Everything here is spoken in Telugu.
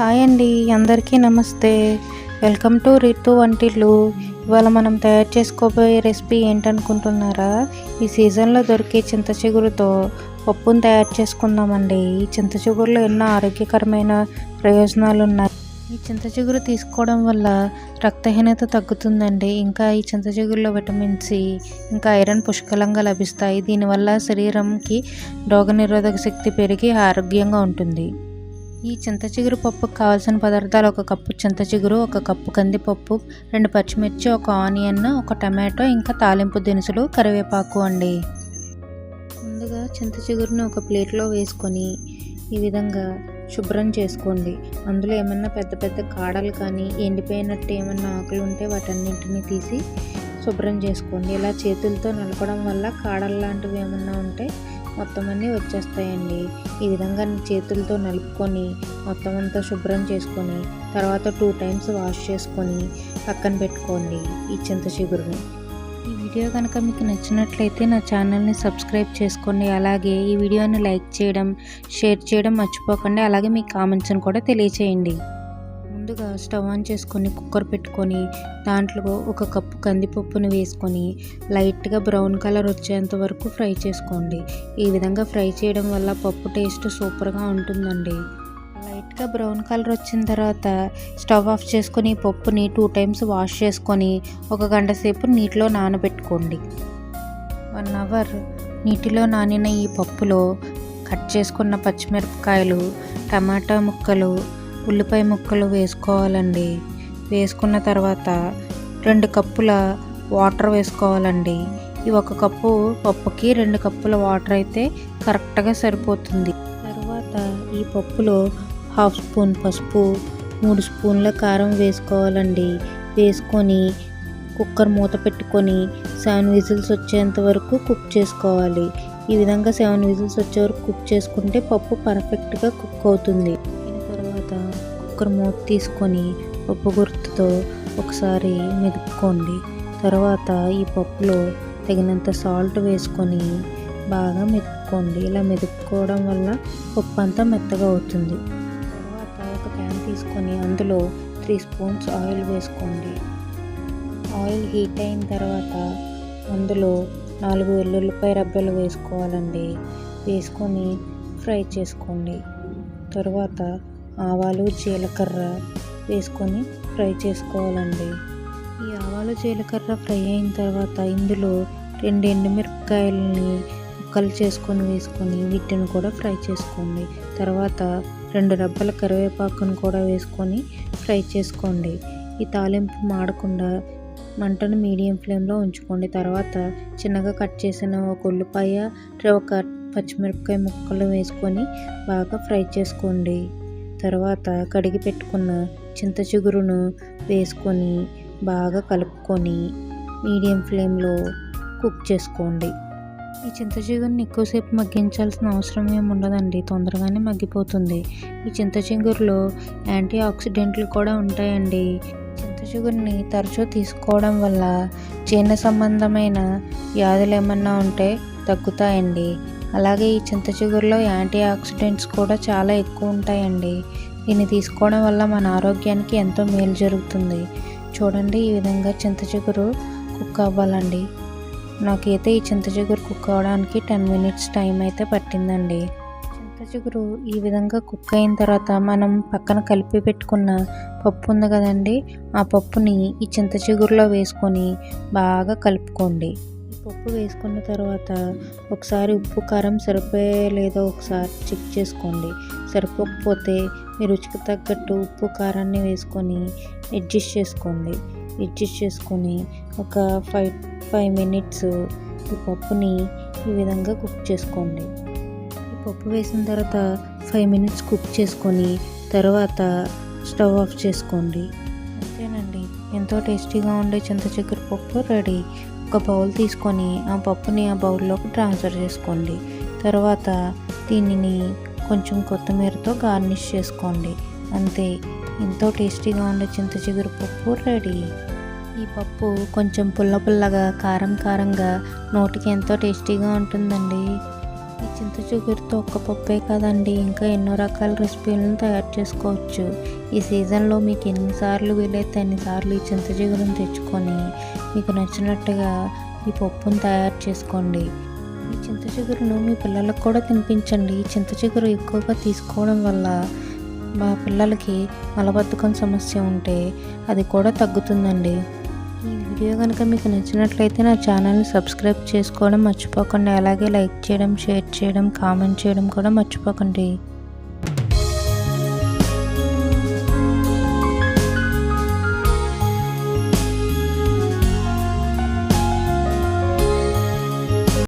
హాయ్ అండి అందరికీ నమస్తే. వెల్కమ్ టు రితు వంటిల్లు. ఇవాళ మనం తయారు చేసుకోబోయే రెసిపీ ఏంటనుకుంటున్నారా? ఈ సీజన్లో దొరికే చింత చిగురుతో పప్పును తయారు చేసుకుందామండి. ఈ చింత చిగురులో ఎన్నో ఆరోగ్యకరమైన ప్రయోజనాలు ఉన్నాయి ఈ చింత చిగురు తీసుకోవడం వల్ల రక్తహీనత తగ్గుతుందండి. ఇంకా ఈ చింత చిగురులో విటమిన్ సి ఇంకా ఐరన్ పుష్కలంగా లభిస్తాయి. దీనివల్ల శరీరంకి రోగనిరోధక శక్తి పెరిగి ఆరోగ్యంగా ఉంటుంది. ఈ చింత చిగురు పప్పుకు కావాల్సిన పదార్థాలు ఒక కప్పు చింత చిగురు ఒక కప్పు కందిపప్పు రెండు పచ్చిమిర్చి ఒక ఆనియన్ ఒక టమాటో ఇంకా తాలింపు దినుసులు కరివేపాకు అండి. ముందుగా చింత చిగురుని ఒక ప్లేట్లో వేసుకొని ఈ విధంగా శుభ్రం చేసుకోండి. అందులో ఏమన్నా పెద్ద పెద్ద కాడలు కానీ ఎండిపోయినట్టు ఏమన్నా ఆకులు ఉంటే వాటన్నింటినీ తీసి శుభ్రం చేసుకోండి. ఇలా చేతులతో నలపడం వల్ల కాడలు లాంటివి ఏమన్నా ఉంటే మొత్తం అన్నీ వచ్చేస్తాయండి. ఈ విధంగా చేతులతో నలుపుకొని మొత్తం అంతా శుభ్రం చేసుకొని తర్వాత టూ టైమ్స్ వాష్ చేసుకొని పక్కన పెట్టుకోండి ఈ చింత చిగురుని. ఈ వీడియో కనుక మీకు నచ్చినట్లయితే నా ఛానల్ని సబ్స్క్రైబ్ చేసుకోండి. అలాగే ఈ వీడియోని లైక్ చేయడం షేర్ చేయడం మర్చిపోకండి. అలాగే మీ కామెంట్స్ని కూడా తెలియచేయండి. ముందుగా స్టవ్ ఆన్ చేసుకొని కుక్కర్ పెట్టుకొని దాంట్లో ఒక కప్పు కందిపప్పును వేసుకొని లైట్గా బ్రౌన్ కలర్ వచ్చేంత వరకు ఫ్రై చేసుకోండి. ఈ విధంగా ఫ్రై చేయడం వల్ల పప్పు టేస్ట్ సూపర్గా ఉంటుందండి. లైట్గా బ్రౌన్ కలర్ వచ్చిన తర్వాత స్టవ్ ఆఫ్ చేసుకొని పప్పుని టూ టైమ్స్ వాష్ చేసుకొని ఒక గంట సేపు నీటిలో నానబెట్టుకోండి. వన్ అవర్ నీటిలో నానిన ఈ పప్పులో కట్ చేసుకున్న పచ్చిమిరపకాయలు టమాటా ముక్కలు ఉల్లిపాయ ముక్కలు వేసుకోవాలండి. వేసుకున్న తర్వాత రెండు కప్పుల వాటర్ వేసుకోవాలండి. ఈ ఒక కప్పు పప్పుకి రెండు కప్పుల వాటర్ అయితే కరెక్ట్గా సరిపోతుంది. తర్వాత ఈ పప్పులో హాఫ్ స్పూన్ పసుపు మూడు స్పూన్ల కారం వేసుకోవాలండి. వేసుకొని కుక్కర్ మూత పెట్టుకొని సెవెన్ విజిల్స్ వచ్చేంత వరకు కుక్ చేసుకోవాలి. ఈ విధంగా సెవెన్ విజిల్స్ వచ్చే వరకు కుక్ చేసుకుంటే పప్పు పర్ఫెక్ట్గా కుక్ అవుతుంది. తర్వాత కుక్కర్ మూత తీసుకొని పప్పు గుర్తుతో ఒకసారి మెదుపుకోండి. తర్వాత ఈ పప్పులో తగినంత సాల్ట్ వేసుకొని బాగా మెదుపుకోండి. ఇలా మెదుపుకోవడం వల్ల పప్పు అంతా మెత్తగా అవుతుంది. తర్వాత ఒక ప్యాన్ తీసుకొని అందులో త్రీ స్పూన్స్ ఆయిల్ వేసుకోండి. ఆయిల్ హీట్ అయిన తర్వాత అందులో నాలుగు వెల్లుల్లిపాయ రబ్బలు వేసుకోవాలండి. వేసుకొని ఫ్రై చేసుకోండి. తర్వాత ఆవాలు జీలకర్ర వేసుకొని ఫ్రై చేసుకోవాలండి. ఈ ఆవాలు జీలకర్ర ఫ్రై అయిన తర్వాత ఇందులో రెండు ఎండుమిరపకాయలని ముక్కలు చేసుకొని వేసుకొని వీటిని కూడా ఫ్రై చేసుకోండి. తర్వాత రెండు రబ్బల కరివేపాకును కూడా వేసుకొని ఫ్రై చేసుకోండి. ఈ తాలింపు మాడకుండా మంటను మీడియం ఫ్లేమ్లో ఉంచుకోండి. తర్వాత చిన్నగా కట్ చేసిన ఒక ఉల్లిపాయ ఒక పచ్చిమిరపకాయ ముక్కలు వేసుకొని బాగా ఫ్రై చేసుకోండి. తర్వాత కడిగి పెట్టుకున్న చింత చిగురును వేసుకొని బాగా కలుపుకొని మీడియం ఫ్లేమ్లో కుక్ చేసుకోండి. ఈ చింత చిగురుని ఎక్కువసేపు మగ్గించాల్సిన అవసరం ఏమి ఉండదండి. తొందరగానే మగ్గిపోతుంది. ఈ చింత చిగురులో యాంటీ ఆక్సిడెంట్లు కూడా ఉంటాయండి. చింత చిగురిని తరచూ తీసుకోవడం వల్ల జీర్ణ సంబంధమైన వ్యాధులు ఏమన్నా ఉంటే తగ్గుతాయండి. అలాగే ఈ చింత చిగురులో యాంటీ ఆక్సిడెంట్స్ కూడా చాలా ఎక్కువ ఉంటాయండి. దీన్ని తీసుకోవడం వల్ల మన ఆరోగ్యానికి ఎంతో మేలు జరుగుతుంది. చూడండి ఈ విధంగా చింత చిగురు కుక్ అవ్వాలండి. నాకైతే ఈ చింత చిగురు కుక్ అవ్వడానికి టెన్ మినిట్స్ టైం అయితే పట్టిందండి. చింత చిగురు ఈ విధంగా కుక్ అయిన తర్వాత మనం పక్కన కలిపి పెట్టుకున్న పప్పు ఉంది కదండి ఆ పప్పుని ఈ చింత చిగురులో వేసుకొని బాగా కలుపుకోండి. పప్పు వేసుకున్న తర్వాత ఒకసారి ఉప్పు కారం సరిపోయే లేదో ఒకసారి చెక్ చేసుకోండి. సరిపోకపోతే మీ రుచికి తగ్గట్టు ఉప్పు కారాన్ని వేసుకొని అడ్జస్ట్ చేసుకోండి. అడ్జస్ట్ చేసుకొని ఒక ఫైవ్ ఫైవ్ మినిట్స్ ఈ పప్పుని ఈ విధంగా కుక్ చేసుకోండి. ఈ పప్పు వేసిన తర్వాత ఫైవ్ మినిట్స్ కుక్ చేసుకొని తర్వాత స్టవ్ ఆఫ్ చేసుకోండి. అంతేనండి. ఎంతో టేస్టీగా ఉండే చింత చక్కెర పప్పు రెడీ. ఒక బౌల్ తీసుకొని ఆ పప్పుని ఆ బౌల్లోకి ట్రాన్స్ఫర్ చేసుకోండి. తర్వాత దీనిని కొంచెం కొత్తిమీరతో గార్నిష్ చేసుకోండి. అంతే. ఎంతో టేస్టీగా ఉండే చింత చిగురు పప్పు రెడీ. ఈ పప్పు కొంచెం పుల్ల పుల్లగా కారం కారంగా నోటికి ఎంతో టేస్టీగా ఉంటుందండి. ఈ చింత చిగురుతో ఒక్క పప్పే కదండి ఇంకా ఎన్నో రకాల రెసిపీలను తయారు చేసుకోవచ్చు. ఈ సీజన్లో మీకు ఎన్నిసార్లు వీలైతే అన్నిసార్లు ఈ చింత చిగురును తెచ్చుకొని మీకు నచ్చినట్టుగా ఈ పప్పును తయారు చేసుకోండి. ఈ చింత చిగురును మీ పిల్లలకు కూడా తినిపించండి. ఈ చింత చిగురు ఎక్కువగా తీసుకోవడం వల్ల మా పిల్లలకి మలబద్ధకం సమస్య ఉంటే అది కూడా తగ్గుతుందండి. ఈ వీడియో కనుక మీకు నచ్చినట్లయితే నా ఛానల్ని సబ్స్క్రైబ్ చేసుకోవడం మర్చిపోకండి. అలాగే లైక్ చేయడం షేర్ చేయడం కామెంట్ చేయడం కూడా మర్చిపోకండి.